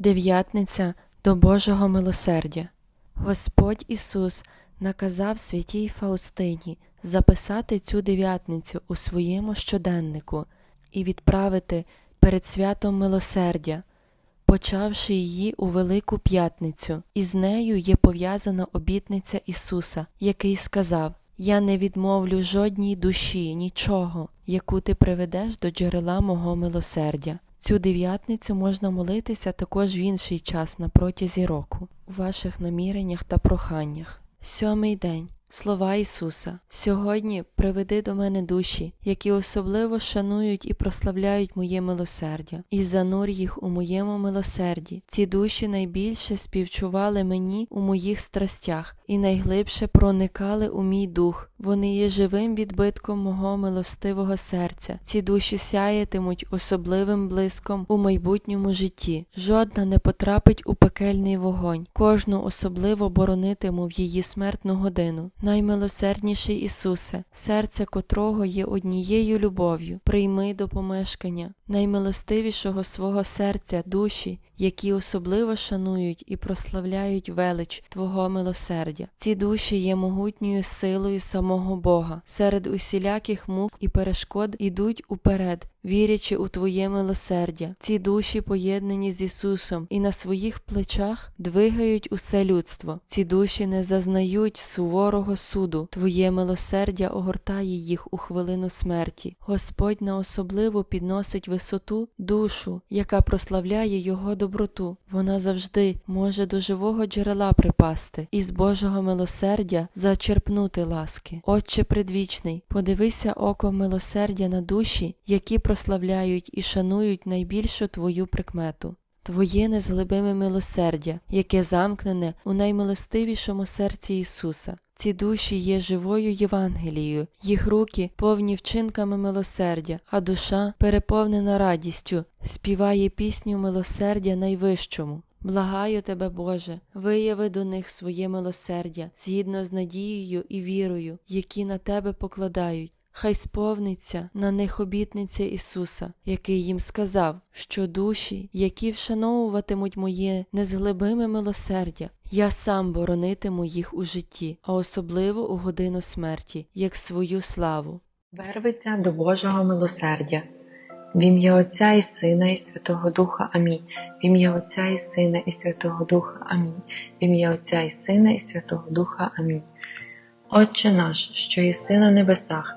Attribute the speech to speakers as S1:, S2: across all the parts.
S1: Дев'ятниця до Божого милосердя. Господь Ісус наказав святій Фаустині записати цю дев'ятницю у своєму щоденнику і відправити перед святом милосердя, почавши її у Велику П'ятницю, і з нею є пов'язана обітниця Ісуса, який сказав: Я не відмовлю жодній душі, нічого, яку ти приведеш до джерела мого милосердя. Цю дев'ятницю можна молитися також в інший час на протязі року, у ваших наміреннях та проханнях. Сьомий день. Слова Ісуса. Сьогодні приведи до мене душі, які особливо шанують і прославляють моє милосердя, і занур їх у моєму милосерді. Ці душі найбільше співчували мені у моїх страстях і найглибше проникали у мій дух. Вони є живим відбитком мого милостивого серця. Ці душі сяятимуть особливим блиском у майбутньому житті. Жодна не потрапить у пекельний вогонь, кожну особливо боронитиму в її смертну годину. Наймилосердніший Ісусе, серце котрого є однією любов'ю, прийми до помешкання наймилостивішого свого серця душі, які особливо шанують і прославляють велич Твого милосердя. Ці душі є могутньою силою самого Бога. Серед усіляких мук і перешкод ідуть уперед, вірячи у Твоє милосердя. Ці душі поєднані з Ісусом і на своїх плечах двигають усе людство. Ці душі не зазнають суворого суду. Твоє милосердя огортає їх у хвилину смерті. Господь на особливо підносить висоту душу, яка прославляє Його доброту. Вона завжди може до живого джерела припасти і з Божого милосердя зачерпнути ласки. Отче предвічний, подивися око милосердя на душі, які прославляють і шанують найбільшу Твою прикмету. Твоє незглибиме милосердя, яке замкнене у наймилостивішому серці Ісуса. Ці душі є живою Євангелією, їх руки повні вчинками милосердя, а душа, переповнена радістю, співає пісню милосердя найвищому. Благаю тебе, Боже, вияви до них своє милосердя згідно з надією і вірою, які на тебе покладають. Хай сповниться на них обітниця Ісуса, який їм сказав, що душі, які вшановуватимуть моє незглибиме милосердя, я сам боронитиму їх у житті, а особливо у годину смерті, як свою славу.
S2: Вервиться до Божого милосердя. В ім'я Отця і Сина, і Святого Духа Амінь. В ім'я Отця і Сина, і Святого Духа Амінь. В ім'я Отця і Сина, і Святого Духа Амінь. Отче наш, що єси на небесах,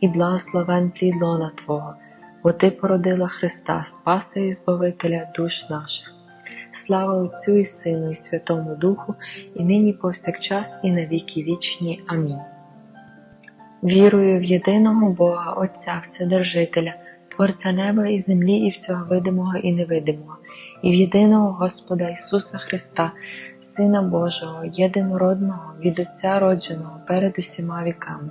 S2: і благословен плід лона Твого, бо Ти породила Христа, Спаса і Збавителя душ наших. Слава Отцю і Сину, і Святому Духу, і нині повсякчас, і на віки вічні. Амінь. Вірую в єдиного Бога, Отця Вседержителя, Творця неба і землі, і всього видимого і невидимого, і в єдиного Господа Ісуса Христа, Сина Божого, єдинородного, від Отця родженого перед усіма віками,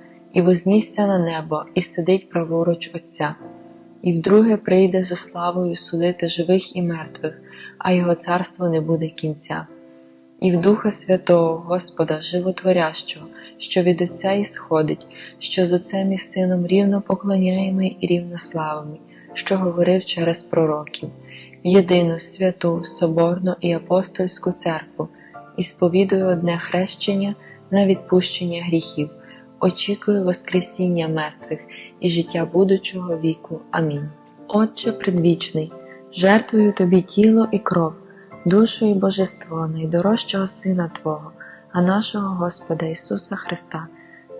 S2: і вознісся на небо, і сидить праворуч Отця, і вдруге прийде зо славою судити живих і мертвих, а його царство не буде кінця. І в Духа Святого, Господа, Животворящого, що від Отця ісходить, що з Отцем і Сином рівно поклоняємо і рівно славимо, що говорив через пророків, єдину святу, Соборну і апостольську церкву, і сповідую одне хрещення на відпущення гріхів, очікую Воскресіння мертвих і життя будучого віку. Амінь. Отче предвічний, жертвую Тобі тіло і кров душу і божество найдорожчого Сина Твого, а нашого Господа Ісуса Христа,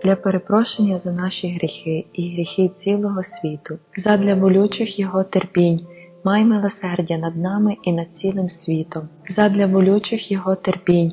S2: для перепрошення за наші гріхи і гріхи цілого світу, задля болючих Його терпінь, май милосердя над нами і над цілим світом, задля болючих Його терпінь,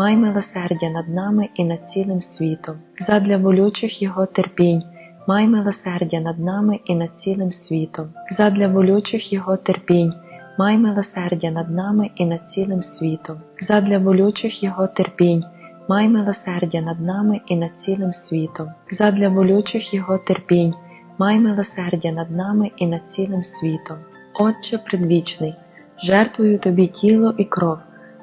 S2: май милосердя над нами і над цілим світом, задля болючих Його терпінь, май милосердя над нами і над цілим світом, задля болючих Його терпінь, май милосердя над нами і над цілим світом, задля болючих Його терпінь, май милосердя над нами і над цілим світом, задля болючих Його терпінь, май милосердя над нами і над цілим світом. Отче предвічний, жертвую Тобі тіло і кров,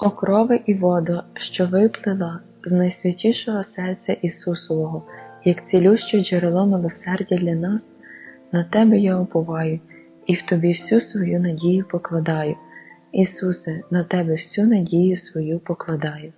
S2: О крови і воду, що виплила з найсвятішого серця Ісусового, як цілюще джерело милосердя для нас, на Тебе я обуваю і в Тобі всю свою надію покладаю. Ісусе, на Тебе всю надію свою покладаю.